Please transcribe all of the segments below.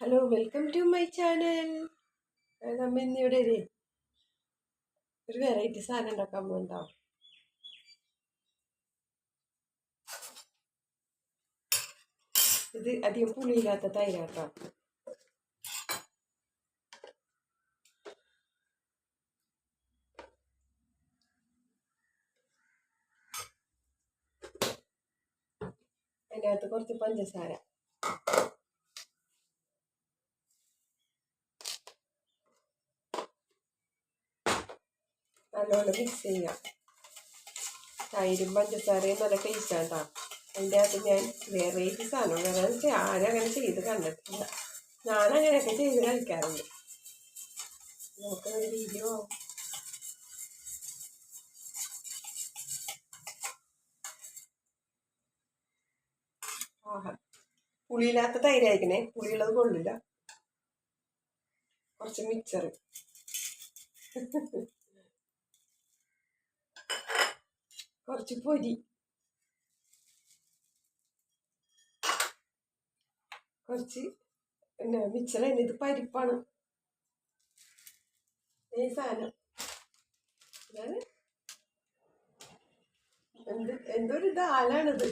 Hello welcome to my channel നമ്മ ഇന്നിവിടെ ഒരു ഒരു വെറൈറ്റി സാധനം ഉണ്ടാക്കാൻ പോകുന്നുണ്ടാവും ഇത് അധികം പുളിയില്ലാത്ത തൈരാട്ടോ അതിന്റെ അകത്ത് കുറച്ച് പഞ്ചസാര. നല്ലോണം മിക്സ് ചെയ്യാം. തൈരും പഞ്ചസാരയും നല്ല ടേസ്റ്റാണ് കേട്ടോ അതിന്റെ അകത്ത് ഞാൻ വെറൈറ്റി സാധനം വേറെ വെച്ചാൽ ആരും അങ്ങനെ ചെയ്ത് കണ്ടിട്ടില്ല. ഞാനങ്ങനെയൊക്കെ ചെയ്ത് കഴിക്കാറുണ്ട്. നോക്കുന്നൊരു വീഡിയോ ആഹാ. പുളിയില്ലാത്ത തൈരായിരിക്കണേ പുളിയുള്ളത് കൊള്ളില്ല. കുറച്ച് മിക്സർ കുറച്ച് പൊരി. കുറച്ച് പിന്നെ മിച്ചറല്ല ഇത് പരിപ്പാണ്. ഈ സാധനം. എന്ത് എന്തൊരു ദാലാണിത്.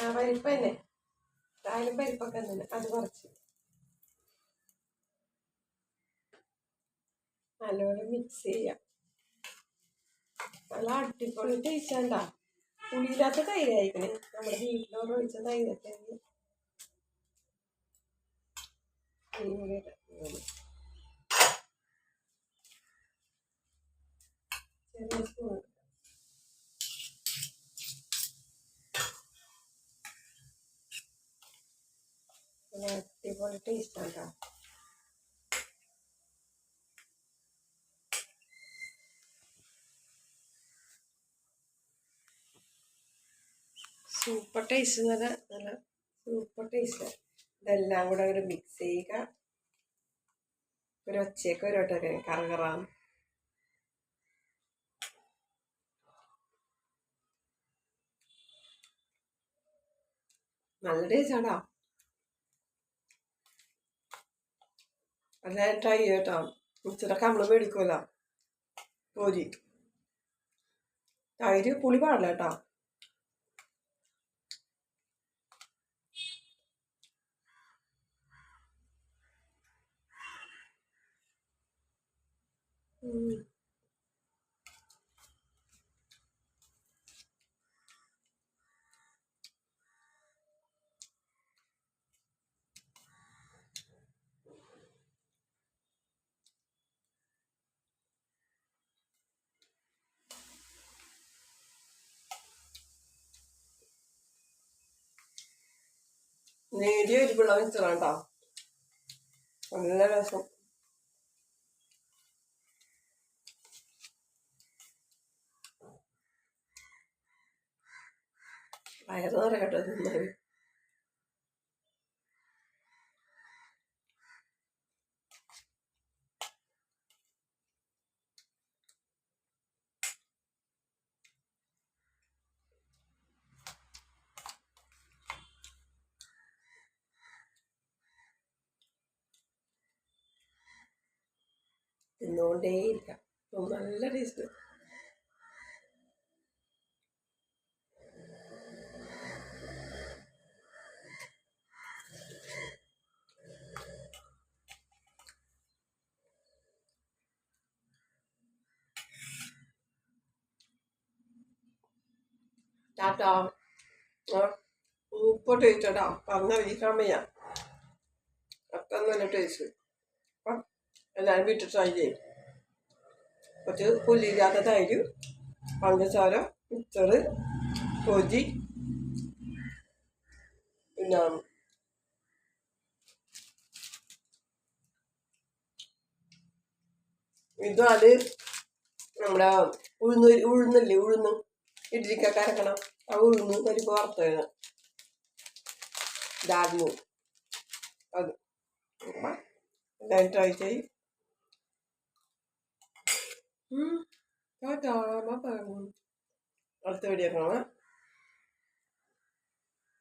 ആ പരിപ്പ് തന്നെ. ദാലും പരിപ്പൊക്കെ തന്നെ. അത് കുറച്ച്. നല്ലോണം മിക്സ് ചെയ്യാം. നല്ല അടിപൊളി ടേസ്റ്റ് ഉണ്ടാ പുളിയില്ലാത്ത തൈരായിരിക്കണേ നമ്മുടെ വീട്ടിലോട് ഒഴിച്ച തൈരൊക്കെ ചെറിയ സ്പൂൺ അടിപൊളി ടേസ്റ്റ് സൂപ്പർ ടേസ്റ്റ് നല്ല നല്ല സൂപ്പർ ടേസ്റ്റ് ഇതെല്ലാം കൂടെ ഒരു മിക്സ് ചെയ്യുക. ഒരു ഒച്ചയൊക്കെ ഒരു വട്ടം കറകറാന്ന് നല്ല ടേസ്റ്റാടാ അല്ല ട്രൈ ചെയ്യട്ടോ ഉച്ചടക്കം നമ്മൾ മേടിക്കുമല്ലോ പോരി. തൈര് പുളി പാടില്ല കേട്ടോ. 음. 네, 리얼 리블라인스를 알다. 안 내려서. വയറ് നിറയട്ടെ തിന്നത് തിന്നുകൊണ്ടേയിരിക്കാം നല്ല ടേസ്റ്റ് ടാറ്റാ ഉപ്പ് ടേസ്റ്റ് കേട്ടോ പറഞ്ഞറിയിക്കാൻ വയ്യ. അത്ര നല്ല ടേസ്റ്റ് അപ്പം എല്ലാവരും വീട്ടിൽ ട്രൈ ചെയ്യും. തൈര് പഞ്ചസാര മിക്സറ് കൊജി പിന്നെ ഇതാണ് നമ്മുടെ ഉഴുന്ന് ഉഴുന്നല്ലേ ഉഴുന്ന്. ഇഡ്ലിക്കൊക്കെ അരക്കണം ആ ഉഴുന്ന് പരിപ്പ് വേണം ഇതായിരുന്നു അത് എല്ലാവരും ട്രൈ ചെയ്യും. അടുത്ത വീഡിയോ കാണാം.